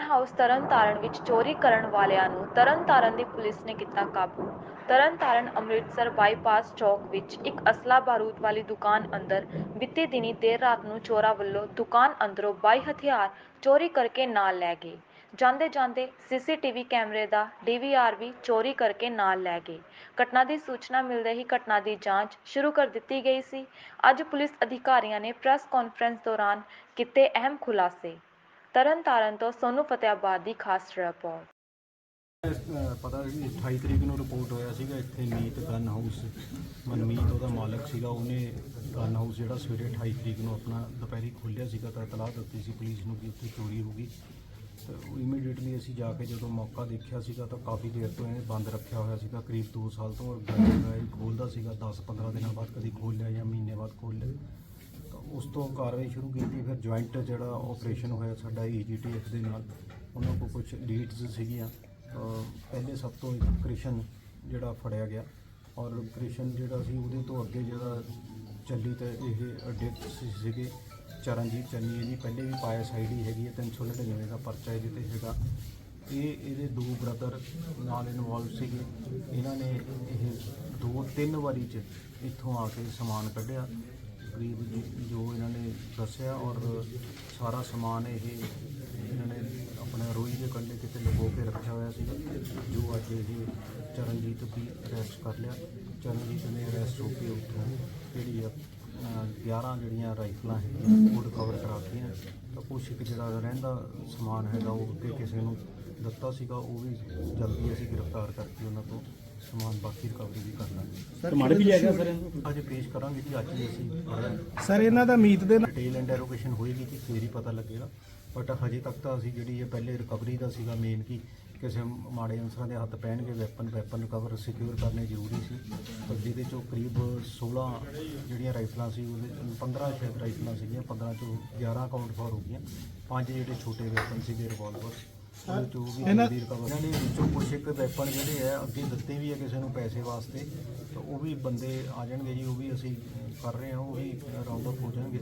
House Tarn Taran ਵਿੱਚ ਚੋਰੀ ਕਰਨ ਵਾਲਿਆਂ ਨੂੰ ਤਰਨਤਾਰਨ ਦੀ ਪੁਲਿਸ ਨੇ ਕੀਤਾ ਕਾਬੂ। ਤਰਨਤਾਰਨ ਅੰਮ੍ਰਿਤਸਰ ਬਾਈਪਾਸ ਚੌਕ ਵਿੱਚ ਇੱਕ ਅਸਲਾ ਬਾਰੂਦ ਵਾਲੀ ਦੁਕਾਨ ਅੰਦਰ ਬੀਤੀ ਦਿਨੀ ਦੇਰ ਰਾਤ ਨੂੰ ਚੋਰਾਂ ਵੱਲੋਂ ਦੁਕਾਨ ਅੰਦਰੋਂ 22 ਹਥਿਆਰ ਚੋਰੀ ਕਰਕੇ ਨਾਲ ਲੈ ਗਏ। ਜਾਂਦੇ ਜਾਂਦੇ ਸੀਸੀਟੀਵੀ ਕੈਮਰੇ ਦਾ ਡੀਵੀਆਰ ਵੀ ਚੋਰੀ ਕਰਕੇ ਨਾਲ ਲੈ ਗਏ। ਘਟਨਾ ਦੀ ਸੂਚਨਾ ਮਿਲਦੇ ਹੀ ਘਟਨਾ ਦੀ ਜਾਂਚ ਸ਼ੁਰੂ ਕਰ ਦਿੱਤੀ ਗਈ ਸੀ। ਅੱਜ ਪੁਲਿਸ ਅਧਿਕਾਰੀਆਂ ਨੇ ਪ੍ਰੈਸ ਕਾਨਫਰੰਸ ਦੌਰਾਨ ਕੀਤੇ ਅਹਿਮ ਖੁਲਾਸੇ। ਤਰਨਤਾਰਨ ਤੋਂ ਸੋਨੂ ਫਤਿਆਬਾਦ ਦੀ ਖਾਸ ਰਿਪੋਰਟ। ਅਹ, ਪਤਾ ਸੀ 28 ਤਰੀਕ ਨੂੰ ਰਿਪੋਰਟ ਹੋਇਆ ਸੀਗਾ, ਇੱਥੇ ਮੀਤ ਗਨ ਹਾਊਸ, ਮਨਮੀਤ ਉਹਦਾ ਮਾਲਕ ਸੀਗਾ, ਉਹਨੇ ਗਨ ਹਾਊਸ ਜਿਹੜਾ ਸਵੇਰੇ 28 ਤਰੀਕ ਨੂੰ ਆਪਣਾ ਦੁਪਹਿਰੀ ਖੋਲ੍ਹਿਆ ਸੀਗਾ, ਤਾਂ ਇਤਲਾਹ ਦਿੱਤੀ ਸੀ ਪੁਲਿਸ ਨੂੰ ਕਿ ਉੱਥੇ ਚੋਰੀ ਹੋ ਗਈ। ਤਾਂ ਇਮੀਡੀਏਟਲੀ ਅਸੀਂ ਜਾ ਕੇ ਜਦੋਂ ਮੌਕਾ ਦੇਖਿਆ ਸੀਗਾ, ਤਾਂ ਕਾਫੀ ਦੇਰ ਤੋਂ ਇਹਨੇ ਬੰਦ ਰੱਖਿਆ ਹੋਇਆ ਸੀਗਾ, ਕਰੀਬ 2 ਸਾਲ ਤੋਂ ਇਹ ਖੋਲਦਾ ਸੀਗਾ 10-15 ਦਿਨਾਂ ਬਾਅਦ ਕਦੀ ਖੋਲ੍ਹ ਲਿਆ ਜਾਂ ਮਹੀਨੇ ਬਾਅਦ ਖੋਲ੍ਹ ਲਿਆ ਉਸ ਤੋਂ ਕਾਰਵਾਈ ਸ਼ੁਰੂ ਕੀਤੀ, ਫਿਰ ਜੁਆਇੰਟ ਜਿਹੜਾ ਆਪਰੇਸ਼ਨ ਹੋਇਆ ਸਾਡਾ ਈਜੀਟੀਐਫ ਦੇ ਨਾਲ, ਉਹਨਾਂ ਕੋਲ ਕੁਝ ਲੀਡਸ ਸੀਗੀਆਂ। ਪਹਿਲੇ ਸਭ ਤੋਂ ਇੱਕ ਕ੍ਰਿਸ਼ਨ ਜਿਹੜਾ ਫੜਿਆ ਗਿਆ ਔਰ ਕ੍ਰਿਸ਼ਨ ਜਿਹੜਾ ਸੀ ਉਹਦੇ ਤੋਂ ਅੱਗੇ ਜਿਹੜਾ ਚੱਲੀ ਤੇ ਇਹ ਅੱਡੇ ਸੀ- ਸੀਗੇ। ਚਰਨਜੀਤ ਚੰਨੀ ਇਹਦੀ ਪਹਿਲੇ ਵੀ ਪਾਇਆ ਆਈਡੀ ਹੈਗੀ ਹੈ 399 ਦਾ ਪਰਚਾ ਇਹਦੇ ਤੇ ਹੈਗਾ। ਇਹ ਇਹਦੇ ਦੋ ਬ੍ਰਦਰ ਨਾਲ ਇਨਵੋਲਵ ਸੀਗੇ। ਇਹਨਾਂ ਨੇ ਇਹ ਦੋ ਤਿੰਨ ਵਾਰੀ ਚ ਇੱਥੋਂ ਆ ਕੇ ਸਮਾਨ ਕੱਢਿਆ। ਕਰੀਬ ਜੀ- ਜੋ ਇਹਨਾਂ ਨੇ ਦੱਸਿਆ ਔਰ ਸਾਰਾ ਸਮਾਨ ਇਹ ਇਹਨਾਂ ਨੇ ਆਪਣੇ ਰੋਈ ਦੇ ਕੰਢੇ ਕਿਤੇ ਲਗੋ ਕੇ ਰੱਖਿਆ ਹੋਇਆ ਸੀ ਜੋ ਅੱਜ ਇਹ ਚਰਨਜੀਤ ਵੀ ਅਰੈਸਟ ਕਰ ਲਿਆ। ਚਰਨਜੀਤ ਨੇ ਅਰੈਸਟ ਹੋ ਕੇ ਉੱਥੋਂ ਜਿਹੜੀ ਆ, ਅਹ 11 ਜਿਹੜੀਆਂ ਰਾਈਫਲਾਂ ਹੈਗੀਆਂ, ਉਹ ਰਿਕਵਰ ਕਰਾਤੀਆਂ। ਤਾਂ ਕੁਛ ਇੱਕ ਜਿਹੜਾ ਰਹਿੰਦਾ ਸਮਾਨ ਹੈਗਾ, ਉਹ ਅੱਗੇ ਕਿਸੇ ਨੂੰ ਦਿੱਤਾ ਸੀਗਾ, ਉਹ ਵੀ ਜਲਦੀ ਅਸੀਂ ਗ੍ਰਿਫਤਾਰ ਕਰਕੇ ਉਹਨਾਂ ਤੋਂ। ਸਮਾਨ ਬਾਕੀ ਰਿਕਵਰੀ ਵੀ ਕਰ ਲਾਂਗੇ। ਟਮਾਟਰ ਵੀ ਜਾਏਗਾ ਸਰ? ਅੱਜ ਪੇਸ਼ ਕਰਾਂਗੇ ਜੀ ਅੱਜ ਹੀ ਅਸੀਂ ਸਰ ਇਹਨਾਂ ਦਾ ਮੀਤ ਦੇ ਨਾਲ ਡਿਟੇਲ ਇੰਟਰੋਗੇਸ਼ਨ ਹੋਏਗੀ ਕਿ ਫੇਰ ਹੀ ਪਤਾ ਲੱਗੇਗਾ। ਬਟ ਹਜੇ ਤੱਕ ਤਾਂ ਅਸੀਂ ਜਿਹੜੀ ਇਹ ਪਹਿਲੇ ਰਿਕਵਰੀ ਦਾ ਸੀਗਾ ਮੇਨ ਕੀ ਕਿਸੇ ਮਾੜੇ ਅਨਸਰਾਂ ਦੇ ਹੱਥ ਪੈਣਗੇ ਵੈਪਨ ਵੈਪਨ ਰਿਕਵਰ ਸਿਕਿਉਰ ਕਰਨੇ ਜ਼ਰੂਰੀ ਸੀ। ਪਰ ਜਿਹਦੇ ਚੋਂ ਕਰੀਬ 16 ਜਿਹੜੀਆਂ ਰਾਈਫਲਾਂ ਸੀ ਉਹਦੇ 15 ਸ਼ਾਇਦ ਰਾਈਫਲਾਂ ਸੀਗੀਆਂ 15 ਚੋਂ 11 ਕਾਊਂਟ ਫੋਰ ਹੋ ਗਈਆਂ। ਪੰਜ ਜਿਹੜੇ ਛੋਟੇ ਵੈਪਨ ਸੀਗੇ ਰਿਵਾਲਵਰ ਉਹਦੇ ਚੋਂ ਵੀ ਇਹਨਾਂ- ਜਲਦੀ ਰਿਕਵਰ ਇਹਨਾਂ ਨੇ ਵਿੱਚੋਂ ਕੁਛ ਇੱਕ ਵੈਪਨ ਜਿਹੜੇ ਆ ਅੱਗੇ ਦਿੱਤੇ ਵੀ ਆ ਕਿਸੇ ਨੂੰ ਪੈਸੇ ਵਾਸਤੇ ਤਾਂ ਉਹ ਵੀ ਬੰਦੇ ਆ ਜਾਣਗੇ ਜੀ ਉਹ ਵੀ ਅਸੀਂ ਕਰ ਰਹੇ ਹਾਂ ਉਹ ਵੀ ਰਾਉਂਡ ਅਪ ਹੋ ਜਾਣਗੇ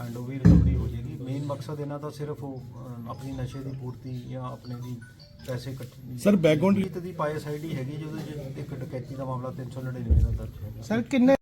ਐਂਡ ਉਹ ਵੀ ਰਿਕਵਰੀ ਹੋ ਜਾਏਗੀ। ਮੇਨ ਮਕਸਦ ਇਹਨਾਂ ਦਾ ਸਿਰਫ ਉਹ ਅਹ, ਆਪਣੀ ਨਸ਼ੇ ਦੀ ਪੂਰਤੀ ਜਾਂ ਆਪਣੇ ਦੀ ਪੈਸੇ ਕੱਟ ਸਰ, background- ਦੀ ਪਾਇਸ ਆਈਡੀ ਹੈਗੀ ਜਿਹਦੇ 'ਚ ਇੱਕ ਡਕੈਤੀ ਦਾ ਮਾਮਲਾ 399 ਦਾ ਦਰਜ ਹੈ ਸਰ ਕਿੰਨੇ